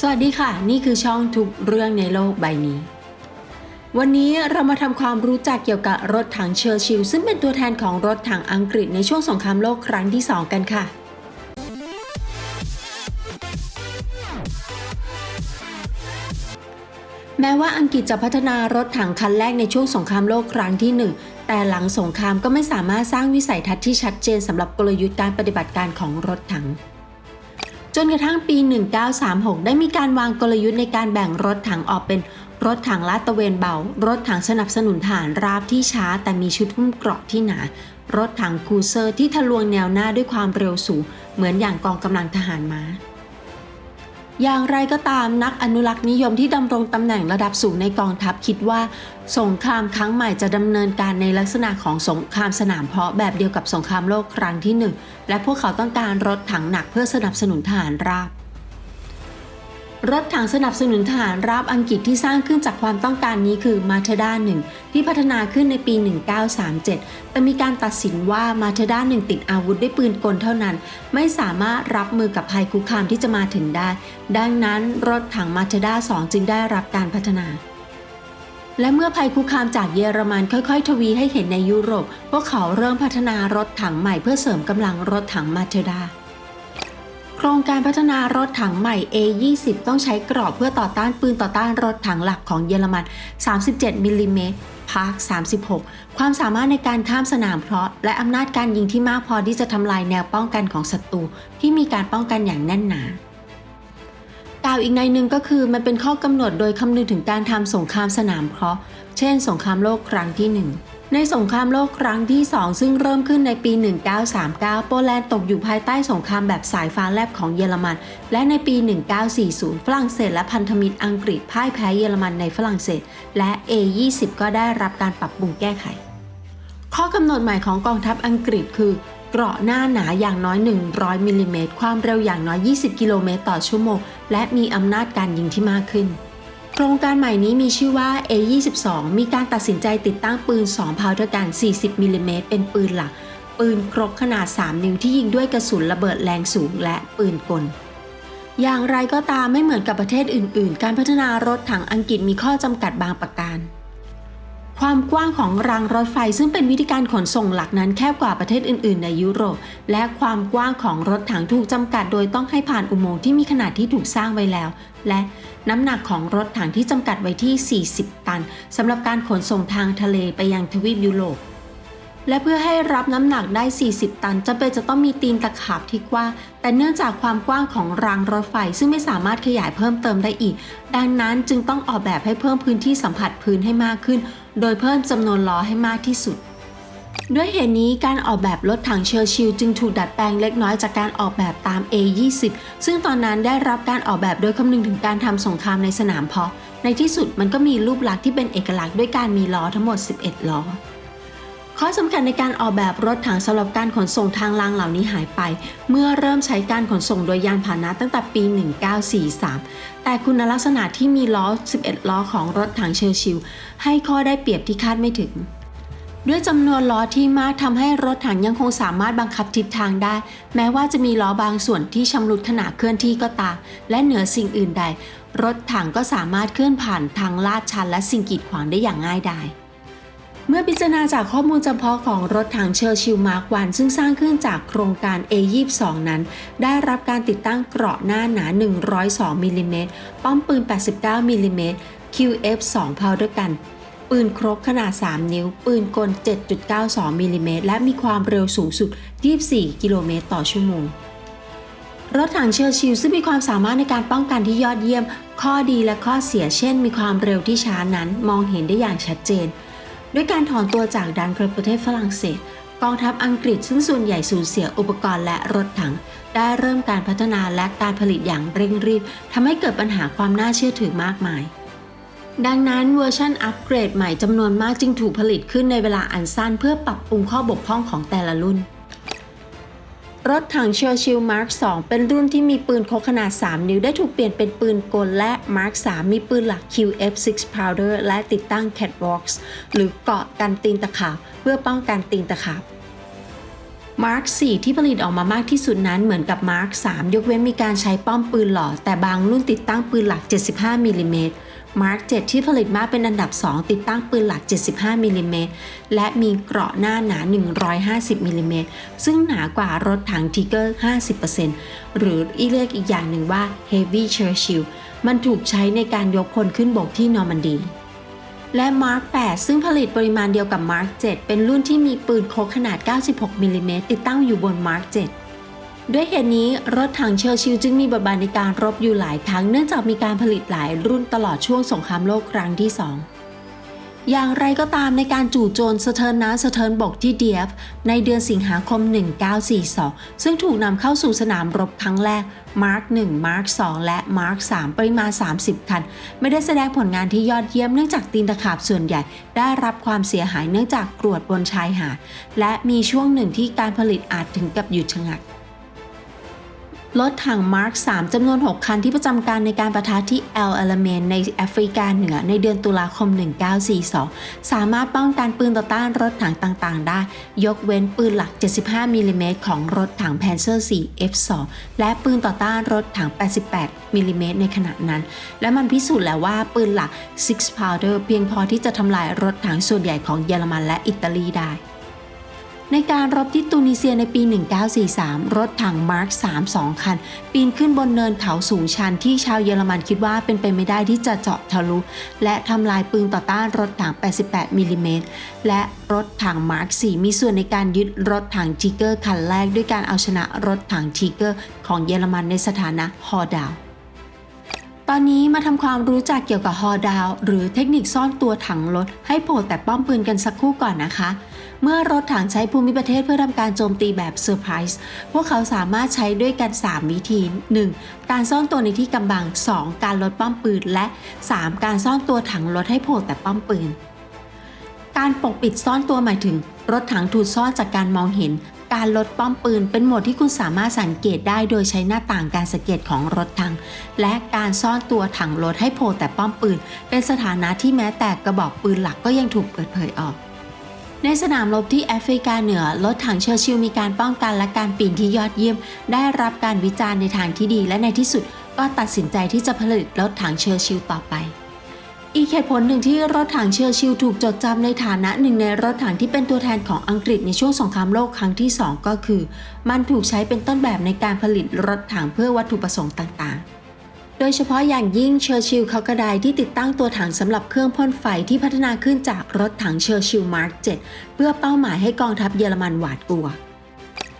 สวัสดีค่ะ นี่คือช่องทุกเรื่องในโลกใบนี้ วันนี้เรามาทำความรู้จักเกี่ยวกับรถถังเชอร์ชิลซึ่งเป็นตัวแทนของรถถังอังกฤษในช่วงสงครามโลกครั้งที่ 2 กันค่ะแม้ว่าอังกฤษจะพัฒนารถถังคันแรกในช่วงสงครามโลกครั้งที่ 1 แต่หลังสงครามก็ไม่สามารถสร้างวิสัยทัศน์ที่ชัดเจนสำหรับกลยุทธ์การปฏิบัติการของรถถัง จนกระทั่งปี 1936 ได้มีการวางกลยุทธ์ในการแบ่งรถถังออกเป็นรถถังลาดตระเวนเบา รถถังสนับสนุนฐานราบที่ช้า แต่มีชุดหุ้มเกราะที่หนา รถถังคูเซอร์ที่ทะลวงแนวหน้าด้วยความเร็วสูง เหมือนอย่างกองกำลังทหารม้า อย่างไรก็ตามนักอนุรักษ์นิยมที่ดำรงตำแหน่งระดับสูงในกองทัพคิดว่า สงครามครั้งใหม่จะดำเนินการในลักษณะของสงครามสนามเพาะแบบเดียวกับสงครามโลกครั้งที่หนึ่งและพวกเขาต้องการรถถังหนักเพื่อสนับสนุนทหารราบ รถถังสนับสนุนทหารราบอังกฤษที่สร้างขึ้นจากความต้องการนี้คือมาเทด้าหนึ่งที่พัฒนาขึ้นในปี 1937 แต่มีการตัดสินว่ามาเทด้าหนึ่งติดอาวุธด้วยปืนกลเท่านั้น ไม่สามารถรับมือกับภัยคุกคามที่จะมาถึงได้ ดังนั้นรถถังมาเทด้า2จึงได้รับการพัฒนาและเมื่อภัยคุกคามจากเยอรมันค่อยๆ ทวีให้เห็นในยุโรป พวกเขาเริ่มพัฒนารถถังใหม่เพื่อเสริมกำลังรถถังมาเทด้า ครงการพัฒนารถถังใหม่ A20 ต้องใช้กรอบเพื่อต่อต้านปืนต่อต้านรถถังหลักของเยอรมัน 37มิลลิเมตรพาร์ค36 ความสามารถในการข้ามสนามเพราะ และอำนาจการยิงที่มากพอที่จะทำลายแนวป้องกันของศัตรูที่มีการป้องกันอย่างแน่นหนากล่าวอีกในหนึ่งก็คือมันเป็นข้อกำหนดโดยคำนึงถึงการทำสงครามสนามเพราะ เช่น สงครามโลกครั้งที่หนึ่ง ในสงครามโลกครั้งที่ 2 ซึ่งเริ่มขึ้นในปี 1939 โปแลนด์ตกอยู่ภายใต้สงครามแบบสายฟ้าแลบของเยอรมัน และในปี 1940 ฝรั่งเศสและพันธมิตรอังกฤษพ่ายแพ้เยอรมันในฝรั่งเศส และ A20 ก็ได้รับการปรับปรุงแก้ไข ข้อกำหนดใหม่ของกองทัพอังกฤษคือเกราะหน้าหนาอย่างน้อย 100มิลลิเมตรความเร็วอย่างน้อย 20 กิโลเมตรต่อชั่วโมง และมีอำนาจการยิงที่มากขึ้น โครงการใหม่นี้มีชื่อว่า A22 มีการตัดสินใจติดตั้งปืน 2 พาวด้วยกัน 40มิลลิเมตรเป็นปืนหลัก ปืนครกขนาด 3 นิ้วที่ยิงด้วยกระสุนระเบิดแรงสูงและปืนกล อย่างไรก็ตามไม่เหมือนกับประเทศอื่น ๆ การพัฒนารถถังอังกฤษมีข้อจำกัดบางประการ ความกว้างของรางรถไฟซึ่งเป็นวิธีการขนส่งหลักนั้นแคบกว่าประเทศอื่น ๆ ในยุโรป และความกว้างของรถถังถูกจำกัด โดยต้องให้ผ่านอุโมงค์ที่มีขนาดที่ถูกสร้างไว้แล้ว และน้ำหนักของรถถังที่จำกัดไว้ที่ 40 ตันสำหรับการขนส่งทางทะเลไปยังทวีปยุโรป และเพื่อให้รับน้ำหนักได้ 40 ตันจำเป็นจะต้องมีตีนตะขาบที่กว้าง แต่เนื่องจากความกว้างของรางรถไฟซึ่งไม่สามารถขยายเพิ่มเติมได้อีก ดังนั้นจึงต้องออกแบบให้เพิ่มพื้นที่สัมผัสพื้นให้มากขึ้น โดยเพิ่มจำนวนล้อให้มากที่สุด ด้วยเหตุนี้การออกแบบรถถังเชอร์ชิลจึงถูกดัดแปลงเล็กน้อยจากการออกแบบตาม A20 ซึ่งตอนนั้นได้รับการออกแบบโดยคำนึงถึงการทำสงครามในสนามเพาะ ในที่สุดมันก็มีรูปลักษณ์ที่เป็นเอกลักษณ์ด้วยการมีล้อทั้งหมด 11 ล้อ ข้อสำคัญในการออกแบบรถถังสำหรับการขนส่งทางรางเหล่านี้หายไป เมื่อเริ่มใช้การขนส่งโดยยานพาหนะตั้งแต่ปี 1943 แต่คุณลักษณะที่มีล้อ 11 ล้อของรถถังเชอร์ชิลให้ข้อได้เปรียบที่คาดไม่ถึงด้วยจำนวนล้อที่มากทำให้รถถังยังคงสามารถบังคับทิศทางได้ แม้ว่าจะมีล้อบางส่วนที่ชำรุดขณะเคลื่อนที่ก็ตามและเหนือสิ่งอื่นใด รถถังก็สามารถเคลื่อนผ่านทางลาดชันและสิ่งกีดขวางได้อย่างง่ายดาย เมื่อพิจารณาจากข้อมูลจำเพาะของรถถังเชอร์ชิลมาร์กวันซึ่งสร้างขึ้นจากโครงการ A22 นั้น ได้รับการติดตั้งเกราะหน้าหนา 102มิลลิเมตรป้อมปืน 89มิลลิเมตร QF2 พาวด้วยกันปืนครกขนาด 3 นิ้ว ปืนกล 7.92มิลลิเมตรและมีความเร็วสูงสุด 24 กิโลเมตรต่อชั่วโมงรถถังเชอร์ชิลซึ่งมีความสามารถในการป้องกันที่ยอดเยี่ยม ข้อดีและข้อเสียเช่น มีความเร็วที่ช้านั้น มองเห็นได้อย่างชัดเจน ด้วยการถอนตัวจากดันเคิร์ประเทศฝรั่งเศส กองทัพอังกฤษซึ่งส่วนใหญ่สูญเสียอุปกรณ์และรถถัง ได้เริ่มการพัฒนาและการผลิตอย่างเร่งรีบทำให้เกิดปัญหาความน่าเชื่อถือมากมาย ดังนั้นเวอร์ชันอัปเกรดใหม่จำนวนมากจึงถูกผลิตขึ้นในเวลาอันสั้น เพื่อปรับปรุงข้อบกพร่องของแต่ละรุ่น รถถังเชอร์ชิลมาร์ค2เป็นรุ่นที่มีปืนพกขนาด 3 นิ้วได้ถูกเปลี่ยนเป็นปืนกลและมาร์ค3มีปืนหลัก QF6 Powder และติดตั้ง Catwalks หรือเกาะกันตีนตะขาบเพื่อป้องกันตีนตะขาบ Mark 4ที่ผลิตออกมามากที่สุดนั้นเหมือนกับ Mark 3ยกเว้นมีการใช้ป้อมปืนหล่อแต่บางรุ่นติดตั้งปืนหลัก 75มิลลิเมตร Mark 7 ที่ผลิตมาเป็นอันดับ 2 ติดตั้งปืนหลัก 75มิลลิเมตรและมีเกราะหน้าหนา 150มิลลิเมตรซึ่งหนากว่ารถถังทิกเกอร์50%หรืออีเรียกอีกอย่างหนึ่งว่า Heavy Churchill มันถูกใช้ในการยกพลขึ้นบกที่นอร์มันดีและ Mark 8 ซึ่งผลิตปริมาณเดียวกับ Mark 7 เป็นรุ่นที่มีปืนโคกขนาด 96มิลลิเมตรติดตั้งอยู่บน Mark 7 ด้วยเหตุนี้รถถังเชอร์ชิลจึงมีบทบาทในการรบอยู่หลายครั้งเนื่องจากมีการผลิตหลายรุ่นตลอดช่วงสงครามโลกครั้งที่ 2 อย่างไรก็ตามในการจู่โจมสะเทินน้ำสะเทินบกที่เดียฟ ในเดือนสิงหาคม 1942 ซึ่งถูกนำเข้าสู่สนามรบครั้งแรก Mark 1 Mark 2 และ Mark 3 ปริมาณ 30 คัน ไม่ได้แสดงผลงานที่ยอดเยี่ยมเนื่องจากตีนตะขาบส่วนใหญ่ ได้รับความเสียหายเนื่องจากกรวดบนชายหาดและมีช่วงหนึ่งที่การผลิตอาจถึงกับหยุดชะงัก รถถัง Mark 3จำนวน 6 คันที่ประจำการในการประทะที่แอลเอลเมนในแอฟริกาเหนือในเดือนตุลาคม 1942 สามารถป้องกันปืนต่อต้านรถถังต่างๆ ได้ ยกเว้นปืนหลัก 75มิลลิเมตรของรถถัง Panzer IV F2 และปืนต่อต้านรถถัง 88มิลลิเมตรในขณะนั้น และมันพิสูจน์แล้วว่าปืนหลัก6 Powder เพียงพอที่จะทำลายรถถังส่วนใหญ่ของเยอรมันและอิตาลีได้ ในการรบที่ตูนิเซียในปี 1943 รถถัง Mark 3 2 คัน ปีนขึ้นบนเนินเขาสูงชันที่ชาวเยอรมันคิดว่าเป็นไปไม่ได้ที่จะเจาะทะลุ และทำลายปืนต่อต้านรถถัง 88 มิลลิเมตร และรถถัง Mark 4มีส่วนในการยึดรถถังทิกเกอร์คันแรกด้วยการเอาชนะรถถังทิกเกอร์ของเยอรมันในสถานะฮอดาวตอนนี้มาทำความรู้จักเกี่ยวกับฮอดาว หรือเทคนิคซ่อนตัวถังรถให้โผล่แต่ป้อมปืนกันสักครู่ก่อนนะคะ เมื่อรถถังใช้ภูมิประเทศเพื่อทำการโจมตีแบบเซอร์ไพรส์พวกเขาสามารถใช้ด้วยกัน 3 วิธี 1. การซ่อนตัวในที่กำบัง 2. การลดป้อมปืน และ 3. การซ่อนตัวถังรถให้โผล่แต่ป้อมปืน การปกปิดซ่อนตัวหมายถึง รถถังถูกซ่อนจากการมองเห็น การลดป้อมปืนเป็นโหมดที่คุณสามารถสังเกตได้โดยใช้หน้าต่างการสังเกตของรถถัง และการซ่อนตัวถังรถให้โผล่แต่ป้อมปืน เป็นสถานะที่แม้แต่กระบอกปืนหลักก็ยังถูกเปิดเผยออก ในสนามรบที่แอฟริกาเหนือรถถังเชอร์ชิลมีการป้องกันและการปีนที่ยอดเยี่ยม ได้รับการวิจารณ์ในทางที่ดี และในที่สุดก็ตัดสินใจที่จะผลิตรถถังเชอร์ชิลต่อไป อีกเหตุผลหนึ่งที่รถถังเชอร์ชิลถูกจดจำในฐานะหนึ่งในรถถังที่เป็นตัวแทนของอังกฤษในช่วงสงครามโลกครั้งที่ 2 ก็คือ มันถูกใช้เป็นต้นแบบในการผลิตรถถังเพื่อวัตถุประสงค์ต่างๆ โดยเฉพาะอย่างยิ่งเชอร์ชิลเขากระไดที่ติดตั้งตัวถังสำหรับเครื่องพ่นไฟที่พัฒนาขึ้นจากรถถังเชอร์ชิลมาร์ก7เพื่อเป้าหมายให้กองทัพเยอรมันหวาดกลัว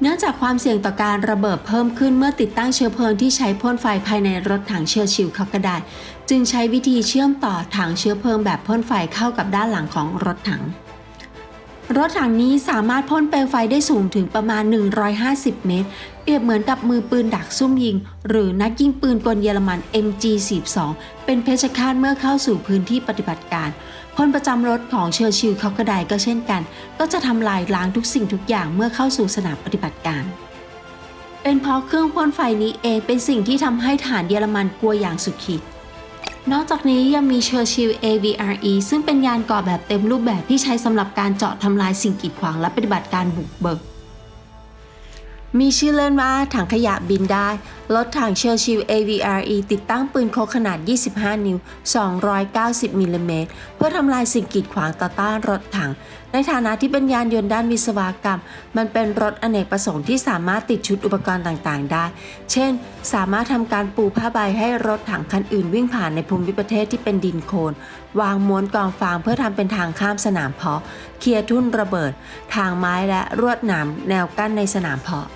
เนื่องจากความเสี่ยงต่อการระเบิดเพิ่มขึ้นเมื่อติดตั้งเชื้อเพลิงที่ใช้พ่นไฟภายในรถถังเชอร์ชิลเขากระไดจึงใช้วิธีเชื่อมต่อถังเชื้อเพลิงแบบพ่นไฟเข้ากับด้านหลังของรถถัง รถถังนี้สามารถพ่นเปลวไฟได้สูงถึงประมาณ 150 เมตร เปรียบเหมือนกับมือปืนดักซุ่มยิง หรือนักยิงปืนกลเยอรมัน MG42 เป็นเพชฌฆาตเมื่อเข้าสู่พื้นที่ปฏิบัติการพลประจำรถของเชอร์ชิลเขากระไดก็เช่นกัน ก็จะทำลายล้างทุกสิ่งทุกอย่างเมื่อเข้าสู่สนามปฏิบัติการ เป็นเพราะเครื่องพ่นไฟนี้เองเป็นสิ่งที่ทำให้ฐานเยอรมันกลัวอย่างสุดขีด นอกจากนี้ยังมีเชอร์ชิล AVRE ซึ่งเป็นยานก่อแบบเต็มรูปแบบที่ใช้สำหรับการเจาะทำลายสิ่งกีดขวางและปฏิบัติการบุกเบิก มีชื่อเล่นว่าถังขยะบินได้ รถถังเชอร์ชิล AVRE ติดตั้งปืนโคกขนาด 25 นิ้ว 290 มิลลิเมตร เพื่อทำลายสิ่งกีดขวางต่อต้านรถถังในฐานะที่เป็นยานยนต์ด้านวิศวกรรม มันเป็นรถอเนกประสงค์ที่สามารถติดชุดอุปกรณ์ต่างๆ ได้ เช่น สามารถทำการปูผ้าใบให้รถถังคันอื่นวิ่งผ่านในภูมิประเทศที่เป็นดินโคลนวางม้วนกองฟางเพื่อทำเป็นทางข้ามสนามเพาะ เคลียร์ทุ่นระเบิด ทางไม้และรวดหนามแนวกั้นในสนามเพาะ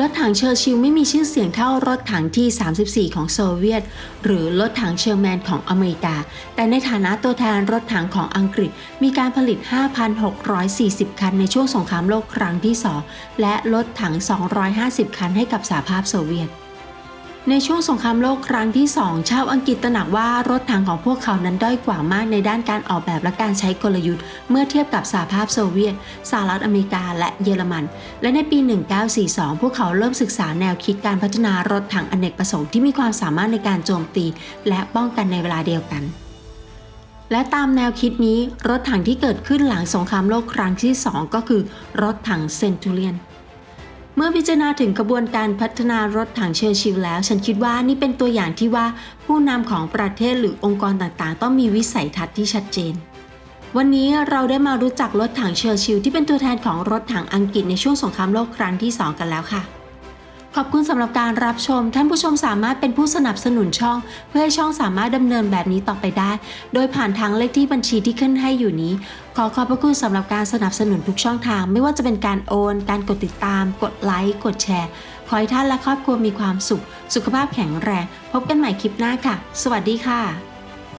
รถถังเชอร์ชิลไม่มีชื่อเสียงเท่ารถถังที่ 34 ของโซเวียต หรือรถถังเชอร์แมนของอเมริกา แต่ในฐานะตัวแทนรถถังของอังกฤษ มีการผลิต 5,640 คันในช่วงสงครามโลกครั้งที่ 2 และรถถัง 250 คันให้กับสหภาพโซเวียต ในช่วงสงครามโลกครั้งที่ 2 ชาวอังกฤษตระหนักว่ารถถังของพวกเขานั้นด้อยกว่ามากในด้านการออกแบบและการใช้กลยุทธ์ เมื่อเทียบกับสหภาพโซเวียต สหรัฐอเมริกา และเยอรมัน และในปี 1942 พวกเขาเริ่มศึกษาแนวคิดการพัฒนารถถังอเนกประสงค์ที่มีความสามารถในการโจมตี และป้องกันในเวลาเดียวกันและตามแนวคิดนี้รถถังที่เกิดขึ้นหลังสงครามโลกครั้งที่ 2 ก็คือ รถถังเซนตูเรียน เมื่อพิจารณาถึงกระบวนการพัฒนารถถังเชอร์ชิลแล้ว ฉันคิดว่านี่เป็นตัวอย่างที่ว่าผู้นำของประเทศหรือองค์กรต่างๆ ต้องมีวิสัยทัศน์ที่ชัดเจน วันนี้เราได้มารู้จักรถถังเชอร์ชิลที่เป็นตัวแทนของรถถังอังกฤษในช่วงสงครามโลกครั้งที่ 2 กันแล้วค่ะ ขอบคุณสำหรับการรับชม ท่านผู้ชมสามารถเป็นผู้สนับสนุนช่อง เพื่อให้ช่องสามารถดำเนินแบบนี้ต่อไปได้ โดยผ่านทางเลขที่บัญชีที่ขึ้นให้อยู่นี้ ขอขอบพระคุณสำหรับการสนับสนุนทุกช่องทาง ไม่ว่าจะเป็นการโอน การกดติดตาม กดไลค์ กดแชร์ ขอให้ท่านและครอบครัวมีความสุข สุขภาพแข็งแรง พบกันใหม่คลิปหน้าค่ะ สวัสดีค่ะ